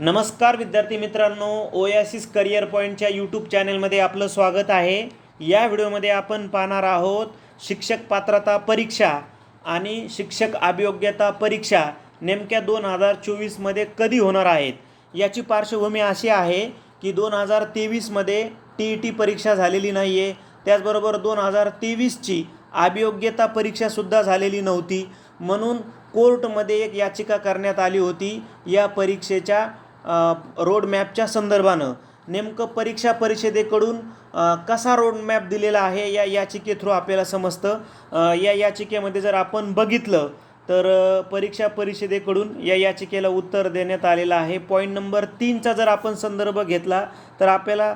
नमस्कार विद्यार्थी मित्रांनो ओयासिस करिअर पॉईंटच्या यूट्यूब चॅनलमध्ये आपलं स्वागत आहे. या व्हिडिओमध्ये आपण पाहणार आहोत शिक्षक पात्रता परीक्षा आणि शिक्षक अभियोग्यता परीक्षा नेमक्या दोन हजार चोवीसमध्ये कधी होणार आहेत? याची पार्श्वभूमी अशी आहे की दोन हजार तेवीसमध्ये टी ई टी परीक्षा झालेली नाही आहे त्याचबरोबर दोन हजार तेवीसची अभियोग्यता परीक्षासुद्धा झालेली नव्हती. म्हणून कोर्टमध्ये एक याचिका करण्यात आली होती. या परीक्षेच्या रोडमॅपच्या संदर्भानं नेमकं परीक्षा परिषदेकडून कसा रोडमॅप दिलेला आहे या याचिके थ्रू आपल्याला समजतं. या याचिकेमध्ये जर आपण बघितलं तर परीक्षा परिषदेकडून या याचिकेला उत्तर देण्यात आलेलं आहे. पॉईंट नंबर तीनचा जर आपण संदर्भ घेतला तर आपल्याला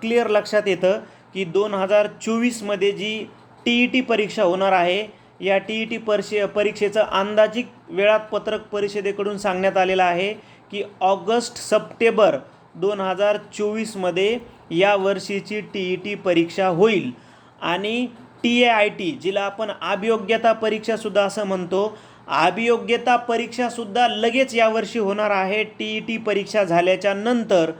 क्लिअर लक्षात येतं की दोन हजार चोवीसमध्ये जी टी ई टी परीक्षा होणार आहे या टी ई टी परशे परीक्षेचं अंदाजिक वेळापत्रक परिषदेकडून सांगण्यात आलेलं आहे. की ऑगस्ट सप्टेंबर दोन हजार चोवीसमध्ये या वर्षीची टी ई टी परीक्षा होईल. आणि टी ए आय टी जिला आपण अभियोग्यता परीक्षासुद्धा असं म्हणतो अभियोग्यता परीक्षासुद्धा लगेच यावर्षी होणार आहे. टी ई टी परीक्षा झाल्याच्यानंतर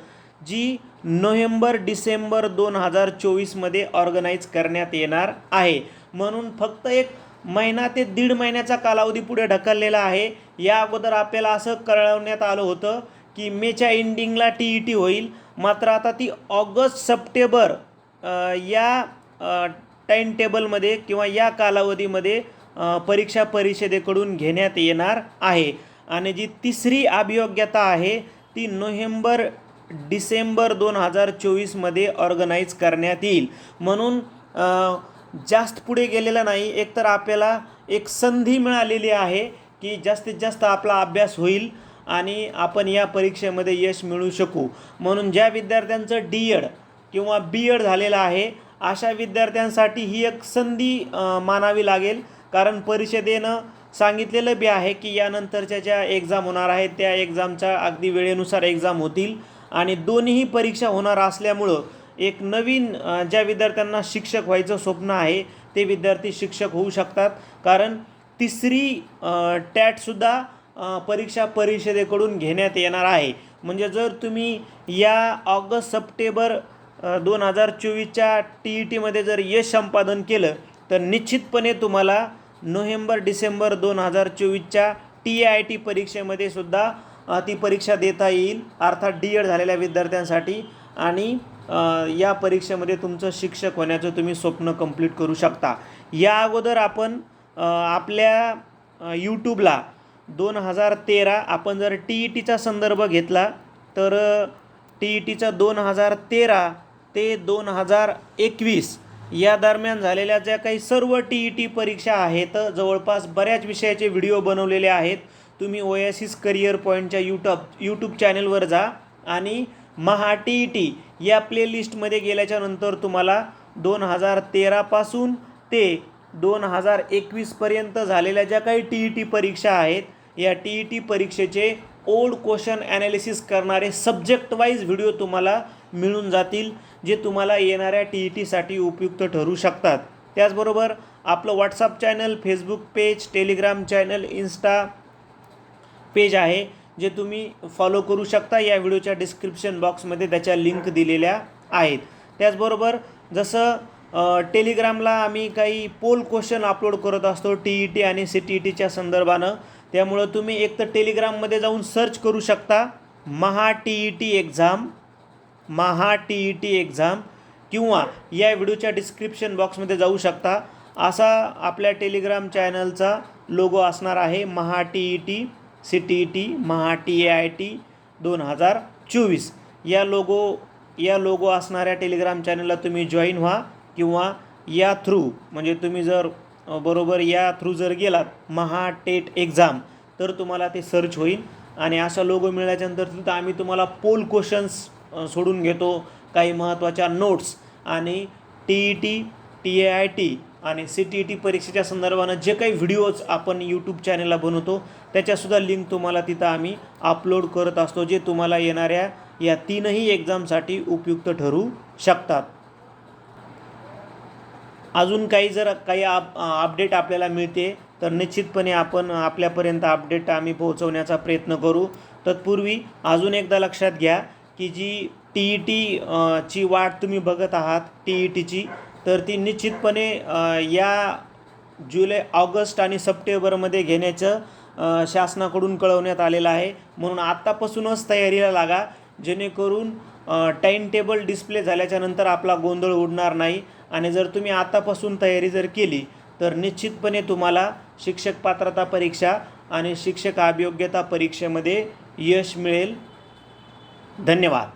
जी नोव्हेंबर डिसेंबर दोन हजार चोवीसमध्ये ऑर्गनाईज करण्यात येणार आहे. म्हणून फक्त एक महिना ते दीड महिन्याचा कालावधी पुढे ढकललेला आहे. या अगोदर आपल्याला असं कळवण्यात आलं होतं की मेच्या एंडिंगला टी ई टी होईल. मात्र आता ती ऑगस्ट सप्टेंबर या टाईम टेबलमध्ये किंवा या कालावधीमध्ये परीक्षा परिषदेकडून घेण्यात येणार आहे. आणि जी तिसरी अभियोग्यता आहे ती नोव्हेंबर डिसेंबर दोन हजार चोवीसमध्ये ऑर्गनाईज करण्यात येईल. म्हणून जास्त पुढे गेलेलं नाही. एकतर आपल्याला एक संधी मिळालेली आहे की जास्तीत जास्त आपला अभ्यास होईल आणि आपण या परीक्षेमध्ये यश मिळू शकू. म्हणून ज्या विद्यार्थ्यांचं डी एड किंवा बी एड झालेलं आहे अशा विद्यार्थ्यांसाठी ही एक संधी मानावी लागेल. कारण परिषदेनं सांगितलेलं बी आहे की यानंतरच्या ज्या एक्झाम होणार आहेत त्या एक्झामच्या अगदी वेळेनुसार एक्झाम होतील. आणि दोन्हीही परीक्षा होणार असल्यामुळं एक नवीन ज्या विद्यार्थ्यांना शिक्षक व्हायचं स्वप्न आहे ते विद्यार्थी शिक्षक होऊ शकतात. कारण तिसरी टॅटसुद्धा परीक्षा परिषदेकडून घेण्यात येणार आहे. म्हणजे जर तुम्ही या ऑगस्ट सप्टेंबर दोन हजार चोवीसच्या टी ई टीमध्ये जर यश संपादन केलं तर निश्चितपणे तुम्हाला नोव्हेंबर डिसेंबर दोन हजार चोवीसच्या टी आय टी परीक्षेमध्ये सुद्धा ती परीक्षा देता येईल. अर्थात डी एड झालेल्या विद्यार्थ्यांसाठी. आणि या परीक्षेमध्ये तुमचं शिक्षक होण्याचं तुम्ही स्वप्न कंप्लीट करू शकता. या अगोदर आपण आपल्या यूट्यूबला दोन हजार तेरा आपण जर टी ई टीचा संदर्भ घेतला तर टी ई टीचा दोन हजार तेरा ते दोन हजार एकवीस या दरम्यान झालेल्या ज्या काही सर्व टी ई टी परीक्षा आहेत जवळपास बऱ्याच विषयाचे व्हिडिओ बनवलेले आहेत तुम्ही ओएसिस करिअर पॉईंटच्या यूट्यूब यूट्यूब चॅनलवर जा आणि महा टी ई टी या प्लेलिस्टमध्ये गेल्याच्यानंतर तुम्हाला दोन हजार तेरापासून ते दोन हजार एकवीसपर्यंत झालेल्या ज्या काही टी ई टी परीक्षा आहेत या टी ई टी परीक्षेचे ओल्ड क्वेश्चन ॲनालिसिस करणारे सब्जेक्ट वाईज व्हिडिओ तुम्हाला मिळून जातील जे तुम्हाला येणाऱ्या टी ई टीसाठी उपयुक्त ठरू शकतात. त्याचबरोबर आपलं WhatsApp channel Facebook page Telegram channel Insta page आहे. जे तुम्ही फॉलो करू शकता या व्हिडिओच्या डिस्क्रिप्शन बॉक्समध्ये त्याच्या लिंक दिलेल्या आहेत. त्याचबरोबर जसं टेलिग्रामला आम्ही काही पोल क्वेश्चन अपलोड करत असतो टी ई टी आणि सी टी ई टीच्या संदर्भानं. त्यामुळं तुम्ही एक तर टेलिग्राममध्ये जाऊन सर्च करू शकता Maha T E T exam Maha T E T exam किंवा या व्हिडिओच्या डिस्क्रिप्शन बॉक्समध्ये जाऊ शकता. असा आपल्या टेलिग्राम चॅनलचा लोगो असणार आहे Maha T E T C T E T Maha T A I T दोन हजार चोवीस. या लोगो या लोगो असणाऱ्या टेलिग्राम चॅनलला तुम्ही जॉईन व्हा किंवा या थ्रू म्हणजे तुम्ही जर बरोबर या थ्रू जर गेलात महा टेट एक्झाम तर तुम्हाला ते सर्च होईल. आणि असा लोगो मिळाल्याच्यानंतर तिथं आम्ही तुम्हाला पोल क्वेश्चन्स सोडून घेतो काही महत्त्वाच्या नोट्स. आणि T E T T A I T आणि सी टी ई टी परीक्षेच्या संदर्भानं जे काही व्हिडिओज आपण यूट्यूब चॅनलला बनवतो त्याच्यासुद्धा लिंक तुम्हाला तिथं आम्ही अपलोड करत असतो जे तुम्हाला येणाऱ्या या तीनही एक्झामसाठी उपयुक्त ठरू शकतात. अजून काही जर काही आप अपडेट आपल्याला मिळते तर निश्चितपणे आपण आपल्यापर्यंत अपडेट आम्ही पोहोचवण्याचा प्रयत्न करू. तत्पूर्वी अजून एकदा लक्षात घ्या की जी टी ई टी ची वाट तुम्ही बघत आहात टी ई टीची तर ती निश्चितपणे या जुलै ऑगस्ट आणि सप्टेंबरमध्ये घेण्याचं शासनाकडून कळवण्यात आलेलं आहे. म्हणून आत्तापासूनच तयारीला लागा जेणेकरून टाईम टेबल डिस्प्ले झाल्याच्यानंतर आपला गोंधळ उडणार नाही. आणि जर तुम्ही आतापासून तयारी जर केली तर निश्चितपणे तुम्हाला शिक्षक पात्रता परीक्षा आणि शिक्षक अभियोग्यता परीक्षेमध्ये यश मिळेल. धन्यवाद.